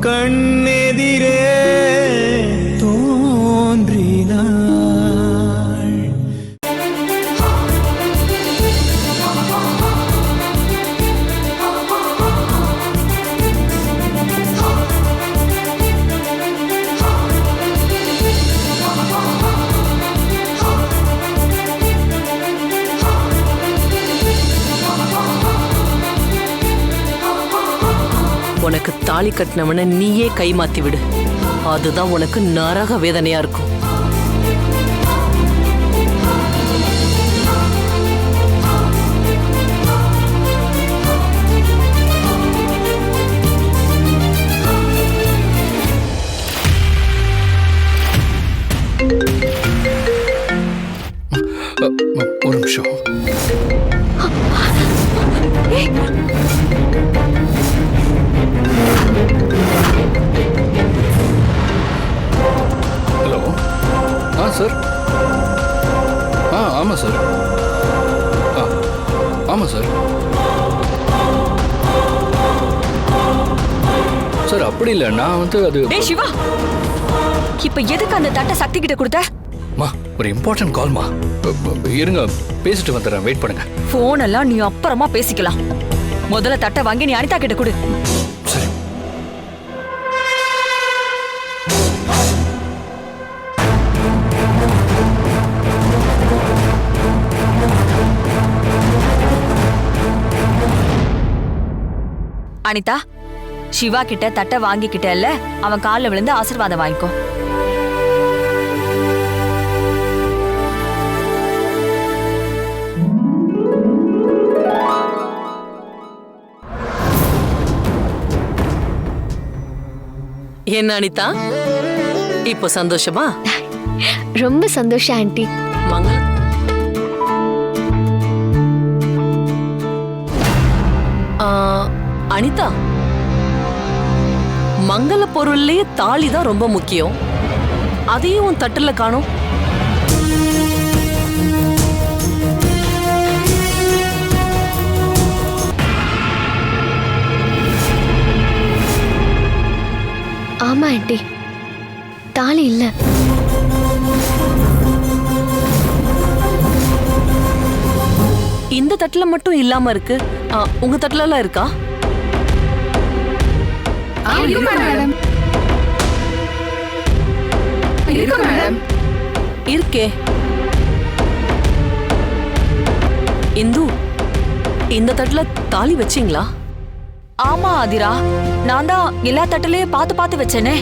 கண் தாலி கட்டினவன நீயே கைமாத்தி விடு. அதுதான் உனக்கு நரக வேதனையா இருக்கும். அப்படி இல்லை நான் வந்து அது டேய் சிவா! இப்ப எதுக்கு அந்த தட்டை சக்தி கிட்ட கொடுத்த? மா ஒரு இம்பார்ட்டன்ட் கால்மா இருங்க பேசிட்டு வந்துடுறேன். வெயிட் பண்ணுங்க. போன் எல்லாம் நீ அப்புறமா பேசிக்கலாம். முதல்ல தட்டை வாங்கி நீ அனிதா கிட்ட கொடு. சரி. அனிதா சிவா கிட்ட தட்டை வாங்கிக்கிட்டல்ல அவன் கால்ல விழுந்து ஆசீர்வாதம் வாங்கிக்கோ. என்ன அனிதா? இப்போ சந்தோஷமா? ரொம்ப சந்தோஷம் ஆண்டி. மங்கள அனிதா? மங்கள பொருள்லயே தாலி தான் ரொம்ப முக்கியம். அதையும் உன் தட்டுல காணோம். ஆமா ஆண்டி. தாலி இல்ல. இந்த தட்டுல மட்டும் இல்லாம இருக்கு. உங்க தட்டுல எல்லாம் இருக்கா? இருக்கே இந்து இந்த தட்டுல தாலி வச்சீங்களா? ஆமா ஆதிரா. நான் தான் எல்லா தட்டுலயும் பார்த்து பார்த்து வச்சேனே.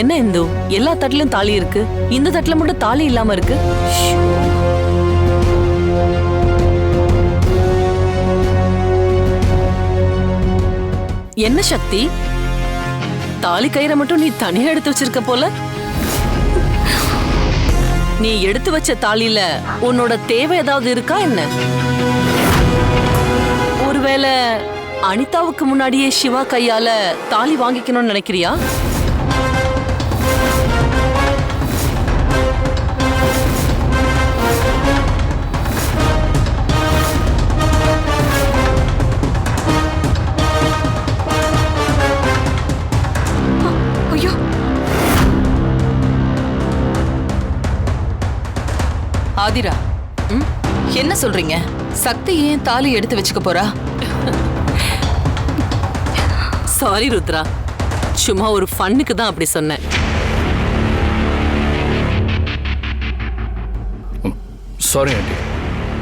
என்ன இந்து? எல்லா தட்டுலயும் தாலி இருக்கு. இந்த தட்டுல மட்டும் தாலி இல்லாம இருக்கு? என்ன சக்தி? தாலி கயிறை மட்டும் நீ தனியா எடுத்து வச்சிருக்க போல? நீ எடுத்து வச்ச தாலியில உன்னோட தேவை ஏதாவது இருக்கா என்ன? ஒருவேளை அனிதாவுக்கு முன்னாடியே சிவா கையால தாலி வாங்கிக்கணும்னு நினைக்கிறியா? ஆதிரா? என்ன சொல்றீங்க? சக்தி ஏன் தாலி எடுத்து வச்சுக்க போறா? சாரி ருத்ரா. சும்மா ஒரு ஃபன்னுக்கு தான் அப்படி சொன்னேன். Sorry aunty.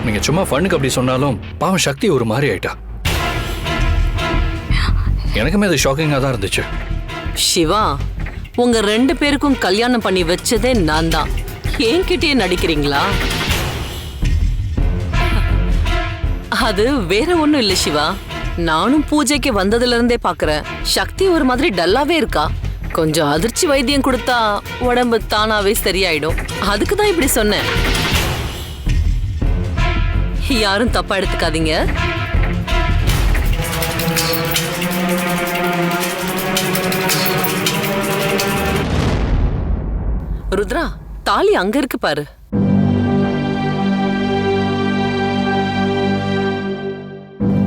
நீங்க சும்மா ஃபண்ணுக்கு அப்படி சொன்னாலும் பாவம் சக்தி ஒரு மாதிரி ஆயிட்டா. எனக்குமே அது ஷாக்கிங்காக தான் இருந்துச்சு. சிவா உங்க ரெண்டு பேருக்கும் கல்யாணம் பண்ணி வச்சதே நான் தான். என்கிட்டயே நடிக்கிறீங்களா? அது வேற ஒண்ணும் இல்ல சிவா. நானும் பூஜைக்கு வந்ததுல இருந்தே பாக்குறேன். சக்தி ஒரு மாதிரி டல்லாவே இருக்கா? கொஞ்சம் அதிர்ச்சி வைத்தியம் கொடுத்தா உடம்பு தானாவே சரியாயிடும். அதுக்கு தான் இப்படி சொன்னேன். யாரும் தப்பா எடுத்துக்காதீங்க. ருத்ரா தாலி அங்க இருக்கு பாரு.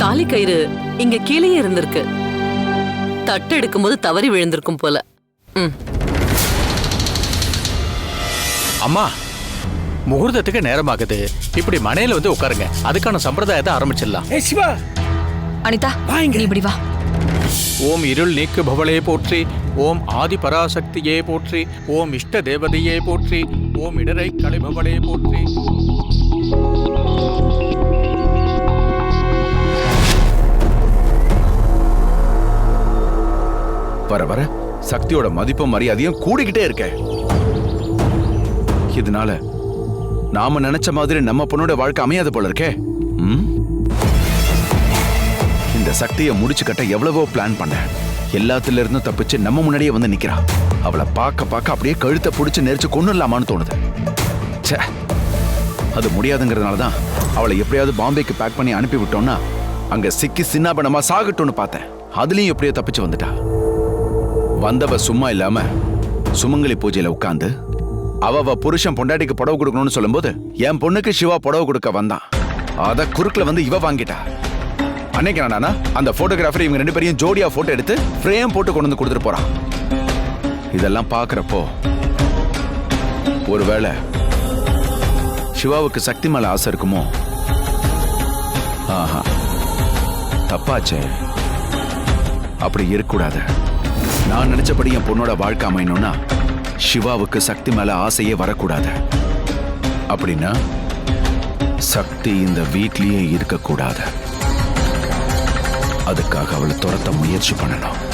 தாலி கயிறு இங்க கீழேயே இருந்திருக்கு. தட்டு எடுக்கும்போது தவறி விழுந்திருக்கும் போல. அம்மா முகூர்த்தத்துக்கு நேரமாகுது. இப்படி மனையில வந்து உட்காருங்க. அதுக்கான சம்பிரதாயத்தை ஆரம்பிச்சிடலாம். அனிதா வாங்க. நீ இப்படி வா. ஓம் இருள் நீக்கு பவளே போற்றி. ஓம் ஆதி பராசக்தியே போற்றி ஓம் இஷ்ட தேவதையே போற்றி ஓம் இடரை கலைபவளே போற்றி. வர வர. சக்தியோட மதிப்பும் மரியாதையும் கூடிக்கிட்டே இருக்க. இதனால நாம நினைச்ச மாதிரி நம்ம பொண்ணோட வாழ்க்கை அமையாது போல இருக்கே. ம்? இந்த சக்தியை முடிச்சு கட்ட எவ்வளவோ பிளான் பண்ணேன். எல்லாத்துல இருந்தும் தப்பிச்சு நம்ம முன்னாடியே வந்து நிக்கிறா. அவளை பார்க்க பார்க்க அப்படியே கழுத்தை பிடிச்சி நெரிச்சு கொண்டுலாமான்னு தோணுது. ச்சே அது முடியாதுங்கிறதுனால தான் அவளை எப்படியாவது பாம்பேக்கு பேக் பண்ணி அனுப்பி விட்டோம்னா அங்க சிக்கி சின்னாபனமா சாகட்டும்னு பார்த்தேன். அதுலயும் எப்படியோ தப்பிச்சு வந்துட்டா. வந்தவ சும்மா இல்லாம சுமங்கலி பூஜையில உட்கார்ந்து அவ புருஷன் பொண்டாட்டிக்கு புடவை கொடுக்கணும்னு சொல்லும்போது என் பொண்ணுக்கு சிவா புடவை கொடுக்க வந்தான். அத குறுக்குல வந்து இவ வாங்கிட்டா. அன்னைக்கு நானா அந்த போட்டோகிராஃபர் இவங்க ரெண்டு பேரையும் ஜோடியா போட்டோ எடுத்து ஃப்ரேம் போட்டு கொண்டு வந்து கொடுத்துட்டு போறான். இதெல்லாம் பாக்குறப்போ ஒருவேளை சிவாவுக்கு சக்தி மேல ஆசை இருக்குமோ? ஆஹா. தப்பாச்சே. அப்படி இருக்கக்கூடாது. நான் நினைச்சபடி என் பொண்ணோட வாழ்க்கை அமையணும்னா சிவாவுக்கு சக்தி மேல ஆசையே வரக்கூடாது. அப்படின்னா சக்தி இந்த வீட்லயே இருக்கக்கூடாது. அதுக்காக அவளை துரத்த முயற்சி பண்ணணும்.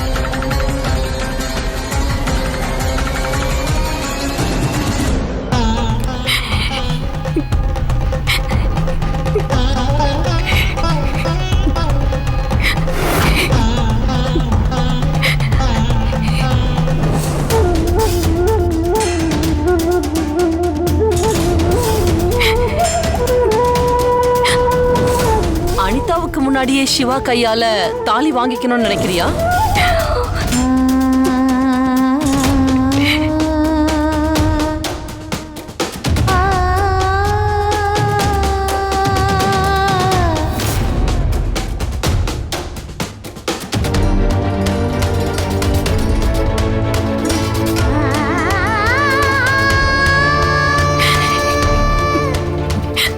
முன்னாடியே சிவா கையால தாலி வாங்கிக்கணும்னு நினைக்கிறியா?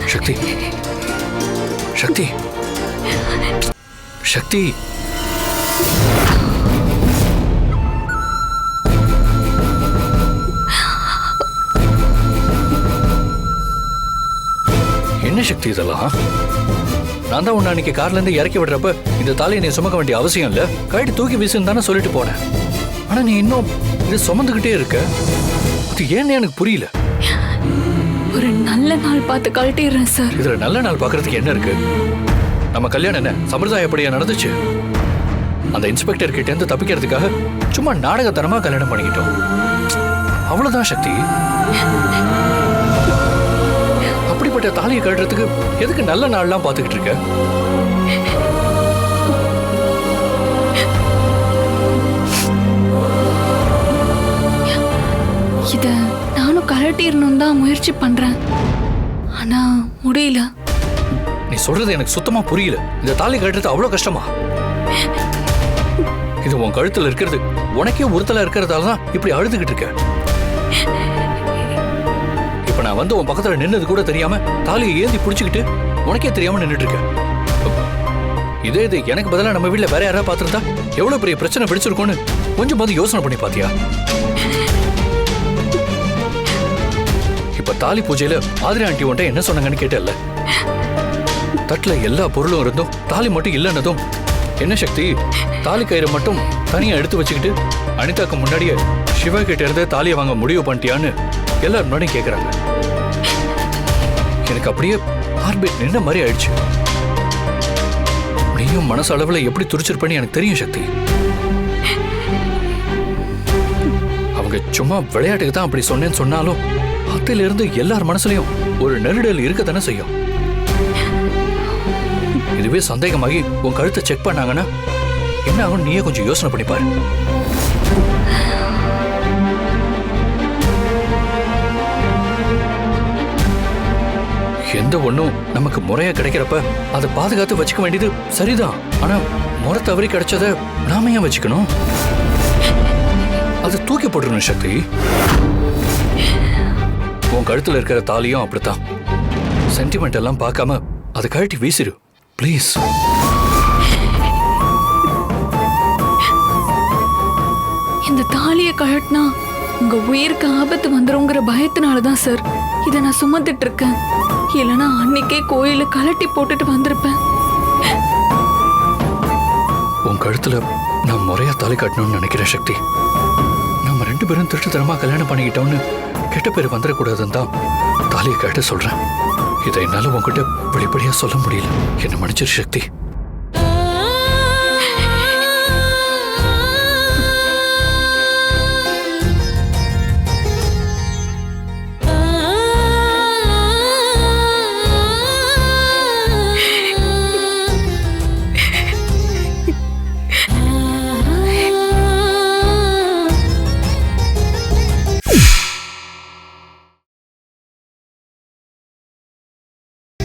சக்தி. சக்தி. சக்தி. என்ன சக்தி இதெல்லாம்? நான் தான் உன்னை அன்னைக்கு கார்ல இருந்து இறக்கி விடுறப்ப இந்த தாலியை நீ சுமக்க வேண்டிய அவசியம் இல்ல. கழட்டி தூக்கி வீசுன்னு தானே சொல்லிட்டு போனேன். ஆனா நீ இன்னும் இது சுமந்துக்கிட்டே இருக்க. அது ஏன்னு எனக்கு புரியல. ஒரு நல்ல நாள் பார்த்து கழட்டிடுறேன் சார். இதுல நல்ல நாள் பார்க்கறதுக்கு என்ன இருக்கு? நம்ம கல்யாணம் என்ன? சம்பிரதாயப்படியா நடந்துச்சு? அந்த இன்ஸ்பெக்டர் கிட்ட இருந்து தப்பிக்கிறதுக்காக சும்மா நாடகத்தனமா கல்யாணம் பண்ணிக்கிட்டோம். அவ்வளவுதான் சக்தி. அப்படிப்பட்ட தாலியை கட்டுறதுக்கு எதுக்கு நல்ல நாள்லாம் பார்த்துக்கிட்டு இருக்க? இத நானும் கலட்டிடணும் தான் முயற்சி பண்றேன். ஆனா முடியல. நீ சொல்றது எனக்கு சுத்தமா புரியல. இந்த தாலி கட்டுறது அவ்வளவு கஷ்டமா? இது உன் கழுத்துல இருக்கிறது. உனக்கே ஒருத்தல இருக்கிறதால தான் இப்படி அழுதுகிட்டு இருக்க. இப்ப நான் வந்து உன் பக்கத்துல நின்னது கூட தெரியாம தாலியை ஏந்தி புடிச்சுக்கிட்டு உனக்கே தெரியாம நின்னுட்டு இருக்க. இதே இது எனக்கு பதிலா நம்ம வீட்ல வேற யாராவது பார்த்திருந்தா எவ்வளவு பெரிய பிரச்சனை பிடிச்சிருக்கோன்னு கொஞ்சம் பார்த்து யோசனை பண்ணி பாத்தியா? இப்ப தாலி பூஜையில ஆதிரி ஆண்டி உன்ட்ட என்ன சொன்னாங்கன்னு கேட்டல தட்டுல எல்லா பொருளும் இருந்தும் தாலி மட்டும் இல்லைன்னதும் என்ன சக்தி? தாலி கயிறை மட்டும் தனியா எடுத்து வச்சுக்கிட்டு அனிதாக்கு முன்னாடியே சிவா கிட்ட இருந்து தாலியை வாங்க முடிவு பண்ணிட்டியான்னு எல்லாரும் முன்னாடியும் கேக்குறாங்க. எனக்கு அப்படியே ஹார்ட்பீட் நின்ன மாதிரி ஆயிடுச்சு. நீயும் மனசு அளவுல எப்படி துடிச்சிருப்பேன்னு எனக்கு தெரியும் சக்தி. அவங்க சும்மா விளையாட்டுக்கு தான் அப்படி சொன்னேன்னு சொன்னாலும் அத்தில இருந்து எல்லார் மனசுலயும் ஒரு நெருடல் இருக்கத்தானே செய்யும். இதுவே சந்தேகமாகி உன் கழுத்தை செக் பண்ணாங்கன்னா என்ன ஆகும் நீயே கொஞ்சம் யோசனை பண்ணி பாரு. எந்த ஒண்ணும் நமக்கு முறையா கிடைக்கிறப்ப அதை பாதுகாத்து வச்சுக்க வேண்டியது சரிதான். ஆனா முறை தவறி கிடைச்சத நாம ஏன் வச்சுக்கணும்? அதை தூக்கி போட்டுருணும் சக்தி. உன் கழுத்துல இருக்கிற தாலியும் அப்படித்தான். சென்டிமெண்ட் எல்லாம் பார்க்காம அதை கழட்டி வீசிடும் ப்ளீஸ் இந்த தாலியை கழட்டினா உங்க உயிருக்கு ஆபத்து வந்துருங்கிற பயத்தினால தான் சார் இதை நான் சுமந்துட்டு இருக்கேன் இல்லைன்னா அன்னைக்கே கோயில கழட்டி போட்டுட்டு வந்திருப்பேன். உன் கழுத்துல நான் முறையா தாலி கட்டணும்னு நினைக்கிறேன் சக்தி. நம்ம ரெண்டு பேரும் திருட்டுத்தனமா கல்யாணம் பண்ணிக்கிட்டோம்னு கெட்ட பேர் வந்துடக்கூடாதுன்னு தான் தாலியை கேட்டு சொல்றேன். இதை என்னால உங்ககிட்ட வெளிப்படையா சொல்ல முடியல. என்ன மன்னிச்சிரு சக்தி.